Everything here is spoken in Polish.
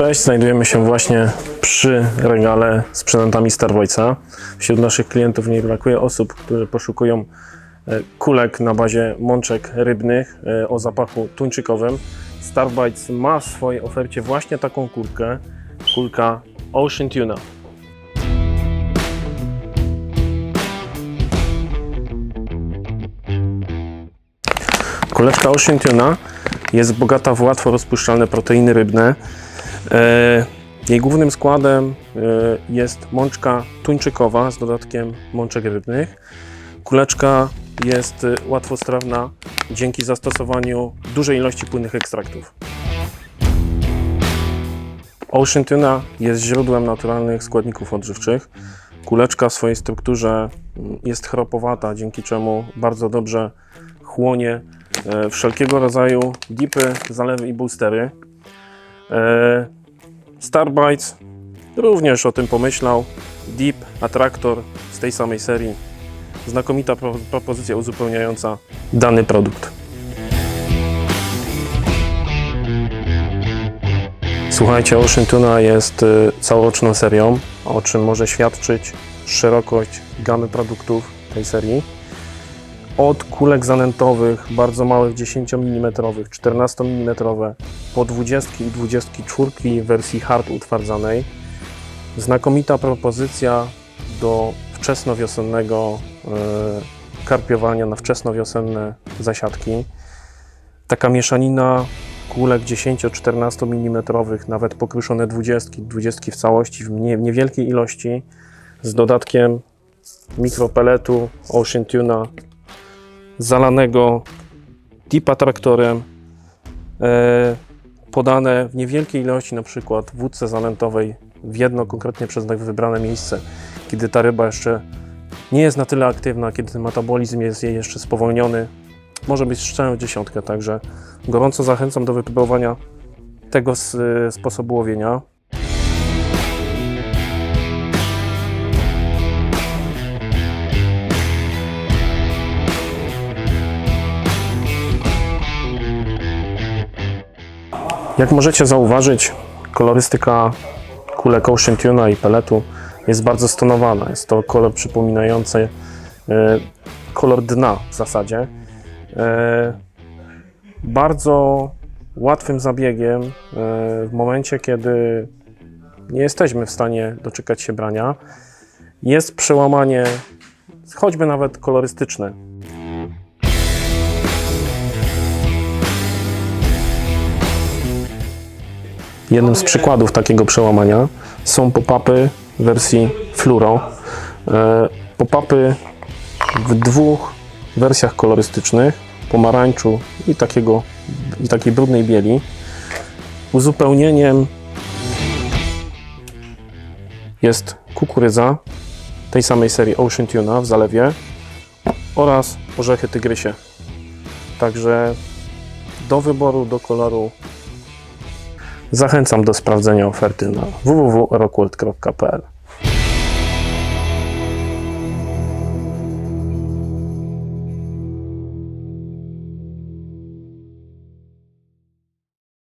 Cześć, znajdujemy się właśnie przy regale z przynętami Starboyca. Wśród naszych klientów nie brakuje osób, które poszukują e, kulek na bazie mączek rybnych e, o zapachu tuńczykowym. Starbites ma w swojej ofercie właśnie taką kulkę, kulka Ocean Tuna. Kuleczka Ocean Tuna jest bogata w łatwo rozpuszczalne proteiny rybne. E, Jej głównym składem e, jest mączka tuńczykowa z dodatkiem mączek rybnych. Kuleczka jest e, łatwostrawna dzięki zastosowaniu dużej ilości płynnych ekstraktów. Ocean Tuna jest źródłem naturalnych składników odżywczych. Kuleczka w swojej strukturze mm, jest chropowata, dzięki czemu bardzo dobrze chłonie wszelkiego rodzaju dipy, zalewy i boostery. E, Starbites również o tym pomyślał. Deep Attractor z tej samej serii. Znakomita pro propozycja uzupełniająca dany produkt. Słuchajcie, Ocean Tuna jest y, całoroczną serią, o czym może świadczyć szerokość gamy produktów tej serii. Od kulek zanętowych, bardzo małych 10 mm, 14 mm, po 20 i 24 w wersji hard utwardzanej. Znakomita propozycja do wczesnowiosennego y, karpiowania na wczesnowiosenne zasiadki. Taka mieszanina kulek 10-14 mm, nawet pokruszone 20, 20 w całości w nie- w niewielkiej ilości z dodatkiem mikropeletu Ocean Tuna zalanego deep traktorem e, podane w niewielkiej ilości na przykład w wódce zanętowej w jedno konkretnie przez nas wybrane miejsce, kiedy ta ryba jeszcze nie jest na tyle aktywna, kiedy ten metabolizm jest jej jeszcze spowolniony, może być szczęść dziesiątkę, także gorąco zachęcam do wypróbowania tego s- sposobu łowienia. Jak możecie zauważyć, kolorystyka kulek Ocean Tuna i peletu jest bardzo stonowana. Jest to kolor przypominający e, kolor dna w zasadzie. E, bardzo łatwym zabiegiem e, w momencie, kiedy nie jesteśmy w stanie doczekać się brania, jest przełamanie, choćby nawet kolorystyczne. Jednym z przykładów takiego przełamania są pop-upy w wersji fluoro. E, Pop-upy w dwóch wersjach kolorystycznych, pomarańczu i, takiego, i takiej brudnej bieli. Uzupełnieniem jest kukurydza tej samej serii Ocean Tuna w zalewie oraz orzechy tygrysie. Także do wyboru, do koloru zachęcam do sprawdzenia oferty na www.rockworld.pl.